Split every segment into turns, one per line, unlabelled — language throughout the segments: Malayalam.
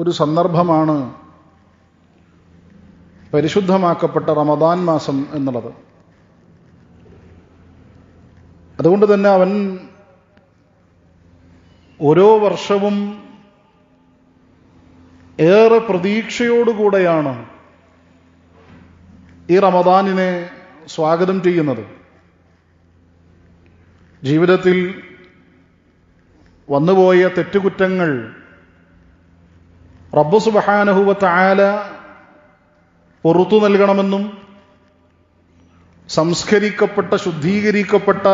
ഒരു സന്ദർഭമാണ് പരിശുദ്ധമാക്കപ്പെട്ട റമദാൻ മാസം എന്നുള്ളത്. അതുകൊണ്ട് തന്നെ അവൻ ഓരോ വർഷവും ഏറെ പ്രതീക്ഷയോടുകൂടെയാണ് ഈ റമദാനിനെ സ്വാഗതം ചെയ്യുന്നത്. ജീവിതത്തിൽ വന്നുപോയ തെറ്റുകുറ്റങ്ങൾ റബ്ബു സുബഹാനഹുവത്ത് ആല പുറത്തു നൽകണമെന്നും സംസ്കരിക്കപ്പെട്ട ശുദ്ധീകരിക്കപ്പെട്ട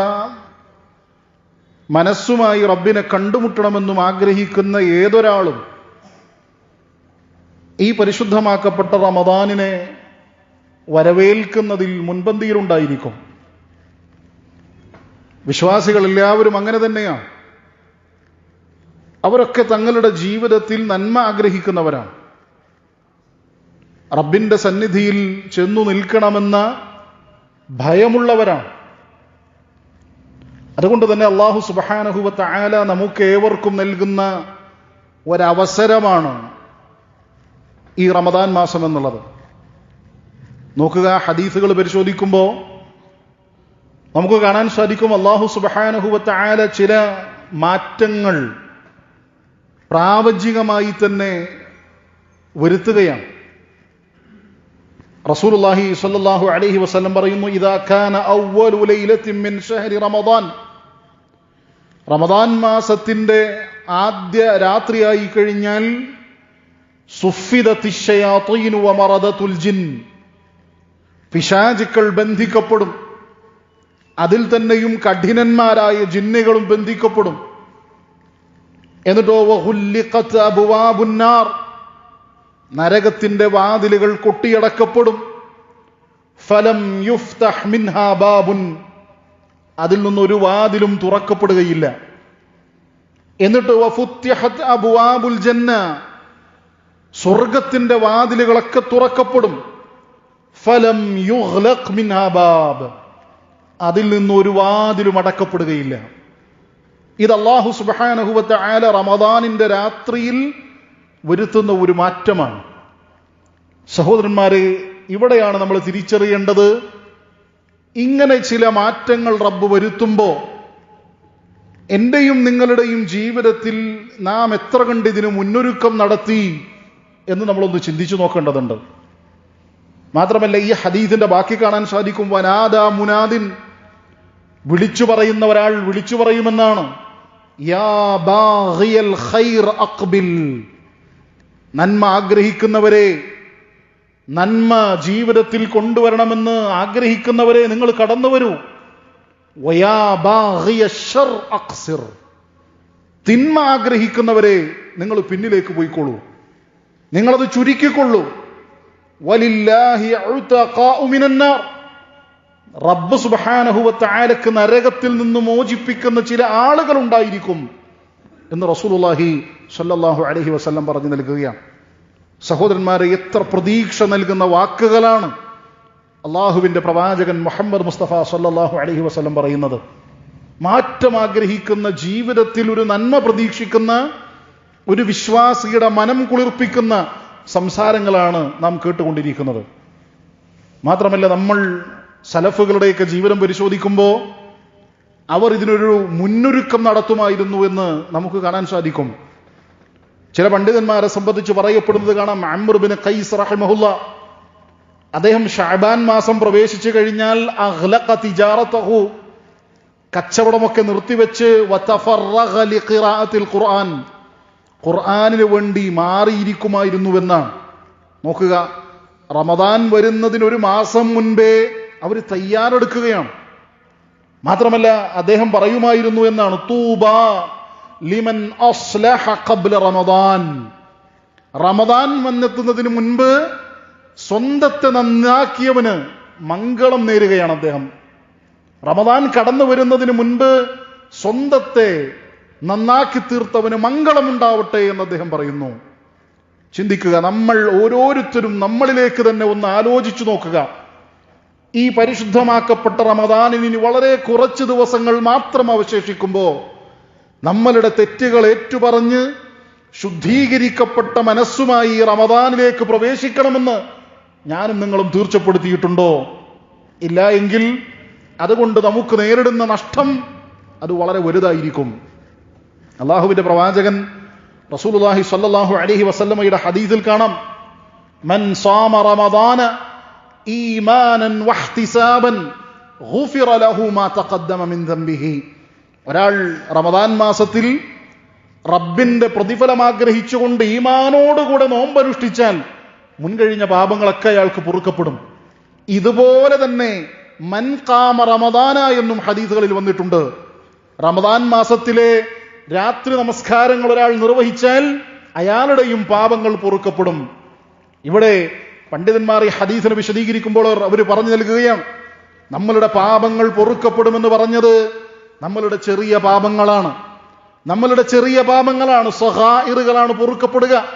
മനസ്സുമായി റബ്ബിനെ കണ്ടുമുട്ടണമെന്നും ആഗ്രഹിക്കുന്ന ഏതൊരാളും ഈ പരിശുദ്ധമാക്കപ്പെട്ട റമദാനിനെ വരവേൽക്കുന്നതിൽ മുൻപന്തിയിലുണ്ടായിരിക്കും. വിശ്വാസികൾ എല്ലാവരും അങ്ങനെ തന്നെയാണ്. അവരൊക്കെ തങ്ങളുടെ ജീവിതത്തിൽ നന്മ ആഗ്രഹിക്കുന്നവരാണ്. റബ്ബിന്റെ സന്നിധിയിൽ ചെന്നു നിൽക്കണമെന്ന ഭയമുള്ളവരാണ്. അതുകൊണ്ട് തന്നെ അള്ളാഹു സുബഹാനഹുവത്ത് ആല നമുക്ക് ഏവർക്കും നൽകുന്ന ഒരവസരമാണ് ഈ റമദാൻ മാസം എന്നുള്ളത്. നോക്കുക ഹദീസുകൾ പരിശോധിക്കുമ്പോൾ നമുക്ക് കാണാൻ സാധിക്കും അള്ളാഹു സുബഹാനഹുവത്ത് ആല ചില മാറ്റങ്ങൾ പ്രാവചികമായി തന്നെ വരുത്തുകയാണ്. റസൂലുള്ളാഹി സ്വല്ലല്ലാഹു അലൈഹി വസല്ലം പറയുന്നു ഇദാ കാന മിൻ ഷഹരി റമദാൻ. റമദാൻ മാസത്തിന്റെ ആദ്യ രാത്രിയായി കഴിഞ്ഞാൽ പിശാചുക്കൾ ബന്ധിക്കപ്പെടും. അതിൽ തന്നെയും കഠിനന്മാരായ ജിന്നുകളും ബന്ധിക്കപ്പെടും. എന്നിട്ടോ വഹുല്ലിഖത്ത് അബുവാബുന്നാർ. നരകത്തിന്റെ വാതിലുകൾ കൊട്ടിയടക്കപ്പെടും. ഫലം യുഫ്തഹ് മിൻഹാ ബാബുൻ. അതിൽ നിന്നൊരു വാതിലും തുറക്കപ്പെടുകയില്ല. എന്നിട്ട് വഫുത്യഹത് അബുവാബുൽ ജന്ന. സ്വർഗത്തിന്റെ വാതിലുകളൊക്കെ തുറക്കപ്പെടും. ഫലം യുഹ്ലഖ് മിൻഹാ ബാബ്. അതിൽ നിന്ന് ഒരു വാതിലും അടക്കപ്പെടുകയില്ല. ഇത് അള്ളാഹു സുബാനഹുബത്ത് ആല റമദാനിന്റെ രാത്രിയിൽ വരുത്തുന്ന ഒരു മാറ്റമാണ്. സഹോദരന്മാരെ ഇവിടെയാണ് നമ്മൾ തിരിച്ചറിയേണ്ടത്. ഇങ്ങനെ ചില മാറ്റങ്ങൾ റബ്ബ് വരുത്തുമ്പോൾ എന്റെയും നിങ്ങളുടെയും ജീവിതത്തിൽ നാം എത്ര കണ്ട് ഇതിന് മുന്നൊരുക്കം നടത്തി എന്ന് നമ്മളൊന്ന് ചിന്തിച്ചു നോക്കേണ്ടതുണ്ട്. മാത്രമല്ല ഈ ഹദീദിന്റെ ബാക്കി കാണാൻ സാധിക്കും. വനാദ മുനാദിൻ വിളിച്ചു പറയുന്ന ഒരാൾ വിളിച്ചു പറയുമെന്നാണ്. യാ ബാഗിയൽ ഖൈർ അക്ബിൽ. നന്മ ആഗ്രഹിക്കുന്നവരെ നന്മ ജീവിതത്തിൽ കൊണ്ടുവരണമെന്ന് ആഗ്രഹിക്കുന്നവരെ നിങ്ങൾ കടന്നു വരൂ. തിന്മ ആഗ്രഹിക്കുന്നവരെ നിങ്ങൾ പിന്നിലേക്ക് പോയിക്കൊള്ളൂ. നിങ്ങളത് ചുരുക്കിക്കൊള്ളൂ. വലില്ലാഹി റബ്ബ് സുബ്ഹാനഹുവത്ത് ആലക്ക് നരകത്തിൽ നിന്ന് മോചിപ്പിക്കുന്ന ചില ആളുകൾ ഉണ്ടായിരിക്കും എന്ന് റസൂലുള്ളാഹി സ്വല്ലല്ലാഹു അലൈഹി വസല്ലം പറഞ്ഞു നൽകുകയാണ്. സഹോദരന്മാരെ എത്ര പ്രതീക്ഷ നൽകുന്ന വാക്കുകളാണ് അള്ളാഹുവിന്റെ പ്രവാചകൻ മുഹമ്മദ് മുസ്തഫ സല്ലാഹു അലഹി വസല്ലം പറയുന്നത്. മാറ്റം ആഗ്രഹിക്കുന്ന ജീവിതത്തിൽ ഒരു നന്മ പ്രതീക്ഷിക്കുന്ന ഒരു വിശ്വാസിയുടെ മനം കുളിർപ്പിക്കുന്ന സംസാരങ്ങളാണ് നാം കേട്ടുകൊണ്ടിരിക്കുന്നത്. മാത്രമല്ല നമ്മൾ സലഫുകളുടെയൊക്കെ ജീവനം പരിശോധിക്കുമ്പോൾ അവർ ഇതിനൊരു മുന്നൊരുക്കം നടത്തുമായിരുന്നു എന്ന് നമുക്ക് കാണാൻ സാധിക്കും. ചില പണ്ഡിതന്മാരെ സംബന്ധിച്ച് പറയപ്പെടുന്നത് കാണാം. അമ്രുബിന് ഖൈസ് റഹ്മഹുല്ല. അദ്ദേഹം ഷാബാൻ മാസം പ്രവേശിച്ചു കഴിഞ്ഞാൽ തിജാറത്തഹു കച്ചവടമൊക്കെ നിർത്തിവെച്ച് ഖുർആൻ ഖുർആാനിന് വേണ്ടി മാറിയിരിക്കുമായിരുന്നുവെന്നാണ്. നോക്കുക റമദാൻ വരുന്നതിനൊരു മാസം മുൻപേ അവർ തയ്യാറെടുക്കുകയാണ്. മാത്രമല്ല അദ്ദേഹം പറയുമായിരുന്നു എന്നാണ് തൂബ ലിമൻ റമദാൻ. റമദാൻ വന്നെത്തുന്നതിന് മുൻപ് സ്വന്തത്തെ നന്നാക്കിയവന് മംഗളം നേരുകയാണ് അദ്ദേഹം. റമദാൻ കടന്നു വരുന്നതിന് മുൻപ് സ്വന്തത്തെ നന്നാക്കി തീർത്തവന് മംഗളമുണ്ടാവട്ടെ എന്ന് അദ്ദേഹം പറയുന്നു. ചിന്തിക്കുക നമ്മൾ ഓരോരുത്തരും നമ്മളിലേക്ക് തന്നെ ഒന്ന് ആലോചിച്ചു നോക്കുക. ഈ പരിശുദ്ധമാക്കപ്പെട്ട റമദാനിന് ഇനി വളരെ കുറച്ച് ദിവസങ്ങൾ മാത്രം അവശേഷിക്കുമ്പോൾ നമ്മളുടെ തെറ്റുകൾ ഏറ്റുപറഞ്ഞ് ശുദ്ധീകരിക്കപ്പെട്ട മനസ്സുമായി റമദാനിലേക്ക് പ്രവേശിക്കണമെന്ന് ഞാനും നിങ്ങളും തീർച്ചപ്പെടുത്തിയിട്ടുണ്ടോ? ഇല്ല എങ്കിൽ അതുകൊണ്ട് നമുക്ക് നേരിടുന്ന നഷ്ടം അത് വളരെ വലുതായിരിക്കും. അള്ളാഹുവിന്റെ പ്രവാചകൻ സ്വല്ലല്ലാഹു അലൈഹി വസല്ലമയുടെ ഹദീസിൽ കാണാം മൻ സാമ റമദാന ഈമാനൻ വഹ്തിസാബൻ ലഹു മാ തഖദ്ദമ മിൻ ഒരാൾ റമദാൻ മാസത്തിൽ റബ്ബിന്റെ പ്രതിഫലം ആഗ്രഹിച്ചുകൊണ്ട് ഈമാനോടുകൂടെ നോമ്പനുഷ്ഠിച്ചാൽ മുൻകഴിഞ്ഞ പാപങ്ങളൊക്കെ അയാൾക്ക് പൊറുക്കപ്പെടും. ഇതുപോലെ തന്നെ മൻ കാമ റമദാന എന്നും ഹദീസുകളിൽ വന്നിട്ടുണ്ട്. റമദാൻ മാസത്തിലെ രാത്രി നമസ്കാരങ്ങൾ ഒരാൾ നിർവഹിച്ചാൽ അയാളുടെയും പാപങ്ങൾ പൊറുക്കപ്പെടും. ഇവിടെ പണ്ഡിതന്മാർ ഈ ഹദീസിനെ വിശദീകരിക്കുമ്പോൾ അവർ പറഞ്ഞു നൽകുകയാണ്. നമ്മളുടെ പാപങ്ങൾ പൊറുക്കപ്പെടുമെന്ന് പറഞ്ഞത് നമ്മളുടെ ചെറിയ പാപങ്ങളാണ്. നമ്മളുടെ ചെറിയ പാപങ്ങളാണ്. സ്വഹായിറുകളാണ് പൊറുക്കപ്പെടുക.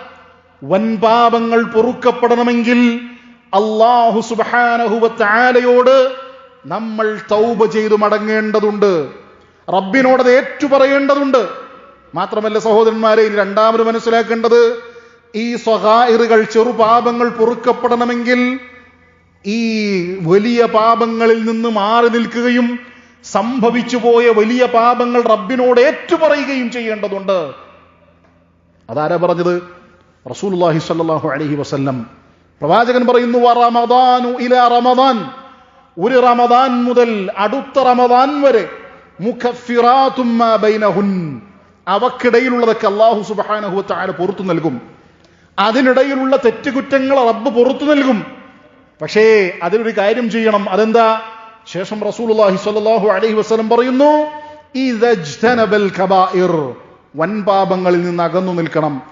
വൻ പാപങ്ങൾ പൊറുക്കപ്പെടണമെങ്കിൽ അള്ളാഹു സുബാനഹുവത്താലയോട് നമ്മൾ തൗബ ചെയ്തു മടങ്ങേണ്ടതുണ്ട്. റബ്ബിനോടത് ഏറ്റു ഏറ്റുപറയേണ്ടതുണ്ട്. മാത്രമല്ല സഹോദരന്മാരെ ഇനി രണ്ടാമത് മനസ്സിലാക്കേണ്ടത് ഈ സ്വഹായിറുകൾ ചെറുപാപങ്ങൾ പൊറുക്കപ്പെടണമെങ്കിൽ ഈ വലിയ പാപങ്ങളിൽ നിന്ന് മാറി നിൽക്കുകയും സംഭവിച്ചു പോയ വലിയ പാപങ്ങൾ റബ്ബിനോട് ഏറ്റുപറയുകയും ചെയ്യേണ്ടതുണ്ട്. അതാരാ പറഞ്ഞത്? റസൂലുള്ളാഹി സ്വല്ലല്ലാഹു അലൈഹി വസല്ലം. പ്രവാചകൻ പറയുന്നു "വ റമദാനു ഇലാ റമദാൻ. ഒരു റമദാൻ മുതൽ അടുത്ത റമദാൻ വരെ മുഖഫിറാത്തുമ്മ ബൈനഹുൻ. അവക്കിടയിലുള്ളതൊക്കെ അള്ളാഹു സുബ്ഹാനഹു വ തആല പുറത്തു നൽകും. അതിനിടയിലുള്ള തെറ്റുകുറ്റങ്ങൾ റബ്ബ് പുറത്തു നൽകും. പക്ഷേ അതിനൊരു കാര്യം ചെയ്യണം. അതെന്താ? ശേഷം റസൂലുള്ളാഹി സ്വല്ലല്ലാഹു അലൈഹി വസല്ലം പറയുന്നു വൻപാപങ്ങളിൽ നിന്ന് അകന്നു നിൽക്കണം.